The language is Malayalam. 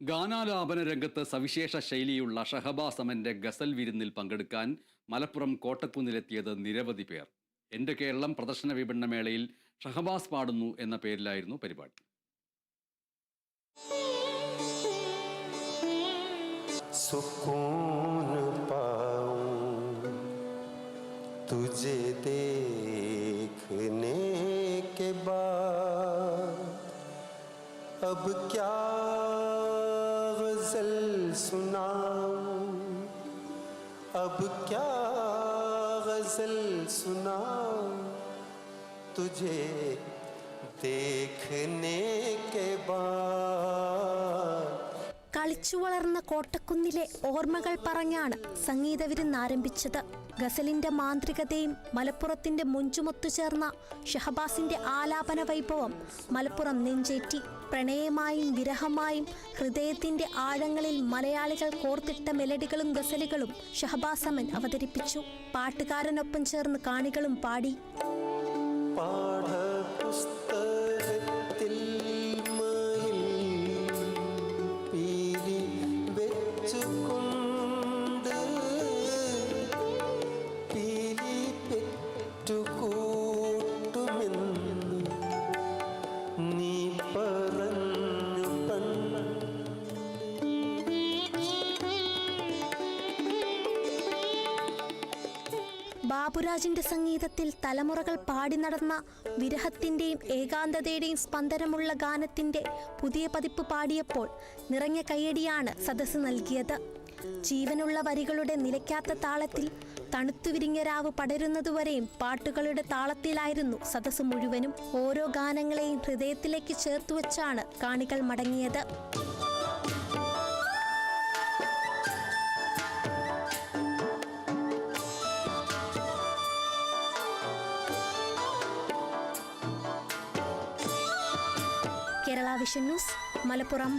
ഗാനാലാപന രംഗത്ത് സവിശേഷ ശൈലിയുള്ള ഷഹബാസ് അമന്റെ ഗസൽ വിരുന്നിൽ പങ്കെടുക്കാൻ മലപ്പുറം കോട്ടക്കുന്നിലെത്തിയത് നിരവധി പേർ എൻ്റെ കേരളം പ്രദർശന വിപണന മേളയിൽ ഷഹബാസ് പാടുന്നു എന്ന പേരിലായിരുന്നു പരിപാടി सुकून पाऊं तुझे देखने के बाद अब क्या गज़ल सुनाऊं। अब क्या गज़ल सुनाऊं? तुझे देखने കളിച്ചു വളർന്ന കോട്ടക്കുന്നിലെ ഓർമ്മകൾ പറഞ്ഞാണ് സംഗീത വിരുന്ന് ആരംഭിച്ചത് ഗസലിന്റെ മാന്ത്രികതയും മലപ്പുറത്തിന്റെ മുഞ്ചുമൊത്തു ചേർന്ന ഷഹബാസിന്റെ ആലാപന വൈഭവം മലപ്പുറം നെഞ്ചേറ്റി പ്രണയമായും വിരഹമായും ഹൃദയത്തിന്റെ ആഴങ്ങളിൽ മലയാളികൾ കോർത്തിട്ട മെലഡികളും ഗസലുകളും ഷഹബാസമൻ അവതരിപ്പിച്ചു. പാട്ടുകാരനൊപ്പം ചേർന്ന് കാണികളും പാടി. പാഠപുസ്തകത്തിൽ ബാബുരാജിന്റെ സംഗീതത്തിൽ തലമുറകൾ പാടി നടന്ന വിരഹത്തിന്റെയും ഏകാന്തതയുടെയും സ്പന്ദനമുള്ള ഗാനത്തിന്റെ പുതിയ പതിപ്പ് പാടിയപ്പോൾ നിറഞ്ഞ കയ്യടിയാണ് സദസ്സ് നൽകിയത്. ജീവനുള്ള വരികളുടെ നിലയ്ക്കാത്ത താളത്തിൽ തണുത്തുവിരിഞ്ഞ രാവ് പടരുന്നതുവരെയും പാട്ടുകളുടെ താളത്തിലായിരുന്നു സദസ്സ് മുഴുവനും. ഓരോ ഗാനങ്ങളെയും ഹൃദയത്തിലേക്ക് ചേർത്തുവച്ചാണ് കാണികൾ മടങ്ങിയത്. വിഷൻ മലപ്പുറം